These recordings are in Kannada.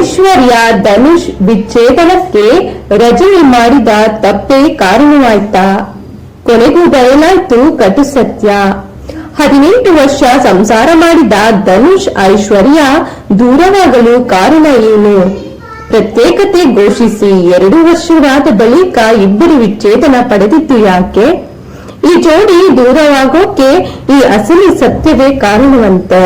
ಐಶ್ವರ್ಯ ಧನುಷ್ ವಿಚ್ಛೇದನಕ್ಕೆ ರಜನಿ ಮಾಡಿದ ತಪ್ಪೇ ಕಾರಣವಾಯ್ತಾ. ಕೊನೆಗೂ ಬಯಲಾಯ್ತು ಕಟು ಸತ್ಯ. ಹದಿನೆಂಟು ವರ್ಷ ಸಂಸಾರ ಮಾಡಿದ ಧನುಷ್ ಐಶ್ವರ್ಯ ದೂರವಾಗಲು ಕಾರಣ ಏನು? ಪ್ರತ್ಯೇಕತೆ ಘೋಷಿಸಿ ಎರಡು ವರ್ಷವಾದ ಬಳಿಕ ಇಬ್ಬರು ವಿಚ್ಛೇದನ ಪಡೆದಿದ್ದು ಯಾಕೆ? ಈ ಜೋಡಿ ದೂರವಾಗೋಕೆ ಈ ಅಸಲಿ ಸತ್ಯವೇ ಕಾರಣವಂತೆ.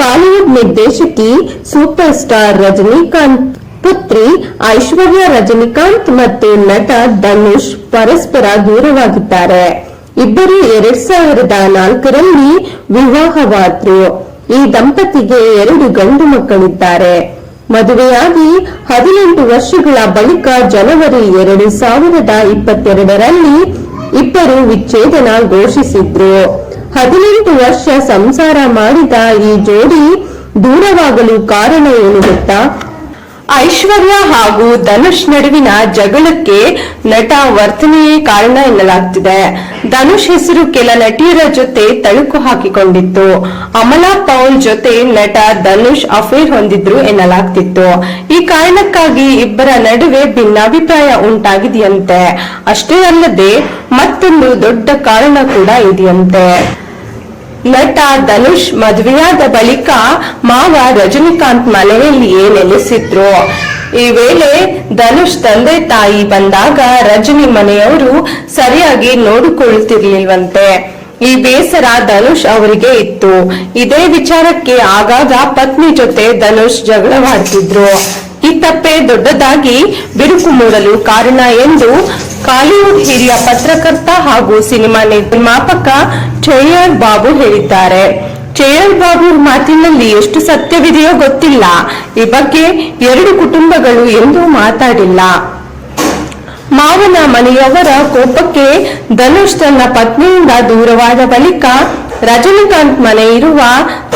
ಕಾಲಿವುಡ್ ನಿರ್ದೇಶಕಿ ಸೂಪರ್ ಸ್ಟಾರ್ ರಜನಿಕಾಂತ್, ಪುತ್ರಿ ಐಶ್ವರ್ಯ ರಜನಿಕಾಂತ್ ಮತ್ತು ನಟ ಧನುಷ್ ಪರಸ್ಪರ ದೂರವಾಗಿದ್ದಾರೆ. ಇಬ್ಬರು ಎರಡ್ ಸಾವಿರದ ನಾಲ್ಕರಲ್ಲಿ ವಿವಾಹವಾದ್ರು. ಈ ದಂಪತಿಗೆ ಎರಡು ಗಂಡು ಮಕ್ಕಳಿದ್ದಾರೆ. ಮದುವೆಯಾಗಿ ಹದಿನೆಂಟು ವರ್ಷಗಳ ಬಳಿಕ ಜನವರಿ ಎರಡು ಸಾವಿರದ ಇಪ್ಪತ್ತೆರಡರಲ್ಲಿ ಇಬ್ಬರು ವಿಚ್ಛೇದನ ಘೋಷಿಸಿದ್ರು. ಹದಿನೆಂಟು ವರ್ಷ ಸಂಸಾರ ಮಾಡಿದ ಈ ಜೋಡಿ ದೂರವಾಗಲು ಕಾರಣ ಏನು ಗೊತ್ತಾ? ಐಶ್ವರ್ಯ ಹಾಗೂ ಧನುಷ್ ನಡುವಿನ ಜಗಳಕ್ಕೆ ನಟ ವರ್ತನೆಯೇ ಕಾರಣ ಎನ್ನಲಾಗ್ತಿದೆ. ಧನುಷ್ ಹೆಸರು ಕೆಲ ನಟಿಯರ ಜೊತೆ ತಳುಕು ಹಾಕಿಕೊಂಡಿತ್ತು. ಅಮಲಾ ಪೌಲ್ ಜೊತೆ ನಟ ಧನುಷ್ ಅಫೇರ್ ಹೊಂದಿದ್ರು ಎನ್ನಲಾಗ್ತಿತ್ತು. ಈ ಕಾರಣಕ್ಕಾಗಿ ಇಬ್ಬರ ನಡುವೆ ಭಿನ್ನಾಭಿಪ್ರಾಯ ಉಂಟಾಗಿದೆಯಂತೆ. ಅಷ್ಟೇ ಅಲ್ಲದೆ ಮತ್ತೊಂದು ದೊಡ್ಡ ಕಾರಣ ಕೂಡ ಇದೆಯಂತೆ. ನಟ ಧನುಷ್ ಮದುವೆಯಾದ ಬಳಿಕ ಮಾವ ರಜನಿಕಾಂತ್ ಮನೆಯಲ್ಲಿಯೇ ನೆಲೆಸಿದ್ರು. ಈ ವೇಳೆ ಧನುಷ್ ತಂದೆ ತಾಯಿ ಬಂದಾಗ ರಜನಿ ಮನೆಯವರು ಸರಿಯಾಗಿ ನೋಡಿಕೊಳ್ಳುತ್ತಿರ್ಲಿಲ್ವಂತೆ. ಈ ಬೇಸರ ಧನುಷ್ ಅವರಿಗೆ ಇತ್ತು. ಇದೇ ವಿಚಾರಕ್ಕೆ ಆಗಾಗ ಪತ್ನಿ ಜೊತೆ ಧನುಷ್ ಜಗಳವಾಡ್ತಿದ್ರು. ಈ ತಪ್ಪೆ ದೊಡ್ಡದಾಗಿ ಬಿರುಕು ಮೂಡಲು ಕಾರಣ ಎಂದು ಕಾಲಿವುಡ್ ಹಿರಿಯ ಪತ್ರಕರ್ತ ಹಾಗೂ ಸಿನಿಮಾ ನಿರ್ಮಾಪಕ ಚೇಯರ್ ಬಾಬು ಹೇಳಿದ್ದಾರೆ. ಚೇಯರ್ ಬಾಬು ಮಾತಿನಲ್ಲಿ ಎಷ್ಟು ಸತ್ಯವಿದೆಯೋ ಗೊತ್ತಿಲ್ಲ. ಈ ಬಗ್ಗೆ ಎರಡು ಕುಟುಂಬಗಳು ಎಂದೂ ಮಾತಾಡಿಲ್ಲ. ಮಾವನ ಮನೆಯವರ ಕೋಪಕ್ಕೆ ಧನುಷ್ ತನ್ನ ಪತ್ನಿಯಿಂದ ದೂರವಾದ ಬಳಿಕ ರಜನಿಕಾಂತ್ ಮನೆ ಇರುವ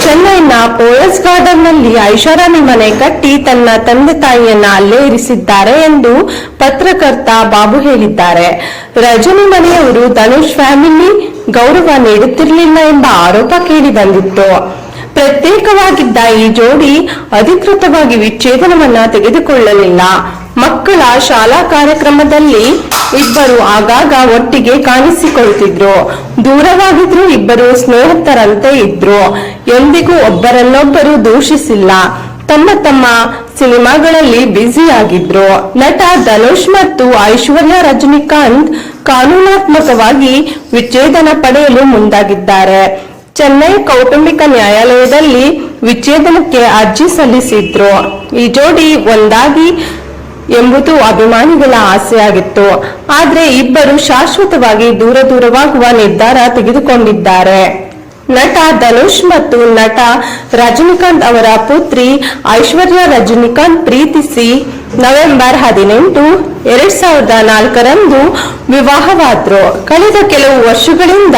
ಚೆನ್ನೈನ ಪೋಯಸ್ ಗಾರ್ಡನ್ನಲ್ಲಿ ಐಷಾರಾಮಿ ಮನೆ ಕಟ್ಟಿ ತನ್ನ ತಂದೆ ತಾಯಿಯನ್ನ ಅಲ್ಲೇ ಇರಿಸಿದ್ದಾರೆ ಎಂದು ಪತ್ರಕರ್ತ ಬಾಬು ಹೇಳಿದ್ದಾರೆ. ರಜನಿ ಮನೆಯವರು ಧನುಷ್ ಫ್ಯಾಮಿಲಿ ಗೌರವ ನೀಡುತ್ತಿರಲಿಲ್ಲ ಎಂಬ ಆರೋಪ ಕೇಳಿ ಬಂದಿತ್ತು ಪ್ರತ್ಯೇಕವಾಗಿದ್ದ ಈ ಜೋಡಿ ಅಧಿಕೃತವಾಗಿ ವಿಚ್ಛೇದನವನ್ನ ತೆಗೆದುಕೊಳ್ಳಲಿಲ್ಲ. ಮಕ್ಕಳ ಶಾಲಾ ಕಾರ್ಯಕ್ರಮದಲ್ಲಿ ಇಬ್ಬರು ಆಗಾಗ ಒಟ್ಟಿಗೆ ಕಾಣಿಸಿಕೊಳ್ತಿದ್ರು ದೂರವಾಗಿದ್ರು ಇಬ್ಬರು ಸ್ನೇಹಿತರಂತೆ ಇದ್ರು. ಎಂದಿಗೂ ಒಬ್ಬರನ್ನೊಬ್ಬರು ದೂಷಿಸಿಲ್ಲ. ತಮ್ಮ ತಮ್ಮ ಸಿನಿಮಾಗಳಲ್ಲಿ ಬ್ಯುಸಿ ಆಗಿದ್ರು ನಟ ಧನುಷ್ ಮತ್ತು ಐಶ್ವರ್ಯ ರಜನಿಕಾಂತ್ ಕಾನೂನಾತ್ಮಕವಾಗಿ ವಿಚ್ಛೇದನ ಪಡೆಯಲು ಮುಂದಾಗಿದ್ದಾರೆ. ಚೆನ್ನೈ ಕೌಟುಂಬಿಕ ನ್ಯಾಯಾಲಯದಲ್ಲಿ ವಿಚ್ಛೇದನಕ್ಕೆ ಅರ್ಜಿ ಸಲ್ಲಿಸಿದ್ರು. ಈ ಜೋಡಿ ಒಂದಾಗಿ ಎಂಬುದು ಅಭಿಮಾನಿಗಳ ಆಸೆಯಾಗಿತ್ತು. ಆದ್ರೆ ಇಬ್ಬರು ಶಾಶ್ವತವಾಗಿ ದೂರ ದೂರವಾಗುವ ನಿರ್ಧಾರ ತೆಗೆದುಕೊಂಡಿದ್ದಾರೆ. ನಟ ಧನುಷ್ ಮತ್ತು ನಟ ರಜನಿಕಾಂತ್ ಅವರ ಪುತ್ರಿ ಐಶ್ವರ್ಯ ರಜನಿಕಾಂತ್ ಪ್ರೀತಿಸಿ ನವೆಂಬರ್ ಹದಿನೆಂಟು ಎರಡ್ ಸಾವಿರದ ನಾಲ್ಕರಂದು ವಿವಾಹವಾದ್ರು. ಕಳೆದ ಕೆಲವು ವರ್ಷಗಳಿಂದ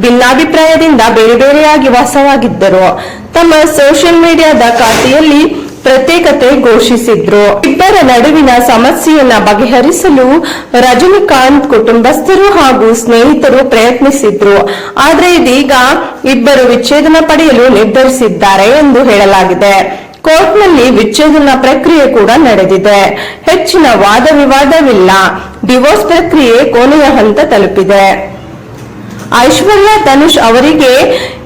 ಭಿನ್ನಾಭಿಪ್ರಾಯದಿಂದ ಬೇರೆ ಬೇರೆಯಾಗಿ ವಾಸವಾಗಿದ್ದರು. ತಮ್ಮ ಸೋಷಿಯಲ್ ಮೀಡಿಯಾದ ಖಾತೆಯಲ್ಲಿ ಪ್ರತ್ಯೇಕತೆ ಘೋಷಿಸಿದ್ರು. ಇಬ್ಬರ ನಡುವಿನ ಸಮಸ್ಯೆಯನ್ನ ಬಗೆಹರಿಸಲು ರಜನಿಕಾಂತ್ ಕುಟುಂಬಸ್ಥರು ಹಾಗೂ ಸ್ನೇಹಿತರು ಪ್ರಯತ್ನಿಸಿದ್ರು. ಆದರೆ ಇದೀಗ ಇಬ್ಬರು ವಿಚ್ಛೇದನ ಪಡೆಯಲು ನಿರ್ಧರಿಸಿದ್ದಾರೆ ಎಂದು ಹೇಳಲಾಗಿದೆ. ಕೋರ್ಟ್ನಲ್ಲಿ ವಿಚ್ಛೇದನ ಪ್ರಕ್ರಿಯೆ ಕೂಡ ನಡೆದಿದೆ. ಹೆಚ್ಚಿನ ವಾದ ವಿವಾದವಿಲ್ಲ. ಡಿವೋರ್ಸ್ ಪ್ರಕ್ರಿಯೆ ಕೊನೆಯ ಹಂತ ತಲುಪಿದೆ. ಐಶ್ವರ್ಯ ಧನುಷ್ ಅವರಿಗೆ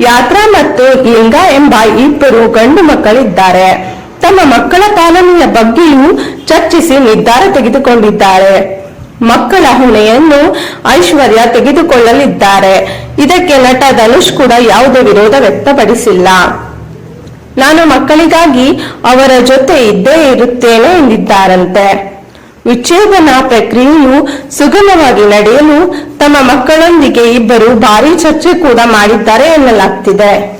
ಯಾತ್ರಾ ಮತ್ತು ಲಿಂಗ ಎಂಬ ಇಬ್ಬರು ಗಂಡು ಮಕ್ಕಳಿದ್ದಾರೆ. ತಮ್ಮ ಮಕ್ಕಳ ಪಾಲನೆಯ ಬಗ್ಗೆಯೂ ಚರ್ಚಿಸಿ ನಿರ್ಧಾರ ತೆಗೆದುಕೊಂಡಿದ್ದಾರೆ. ಮಕ್ಕಳ ಹೊಣೆಯನ್ನು ಐಶ್ವರ್ಯ ತೆಗೆದುಕೊಳ್ಳಲಿದ್ದಾರೆ. ಇದಕ್ಕೆ ನಟ ಧನುಷ್ ಕೂಡ ಯಾವುದೇ ವಿರೋಧ ವ್ಯಕ್ತಪಡಿಸಿಲ್ಲ. ನಾನು ಮಕ್ಕಳಿಗಾಗಿ ಅವರ ಜೊತೆ ಇದ್ದೇ ಇರುತ್ತೇನೆ ಎಂದಿದ್ದಾರಂತೆ. ವಿಚ್ಛೇದನ ಪ್ರಕ್ರಿಯೆಯು ಸುಗಮವಾಗಿ ನಡೆಯಲು ತಮ್ಮ ಮಕ್ಕಳೊಂದಿಗೆ ಇಬ್ಬರು ಭಾರಿ ಚರ್ಚೆ ಕೂಡ ಮಾಡಿದ್ದಾರೆ ಎನ್ನಲಾಗ್ತಿದೆ.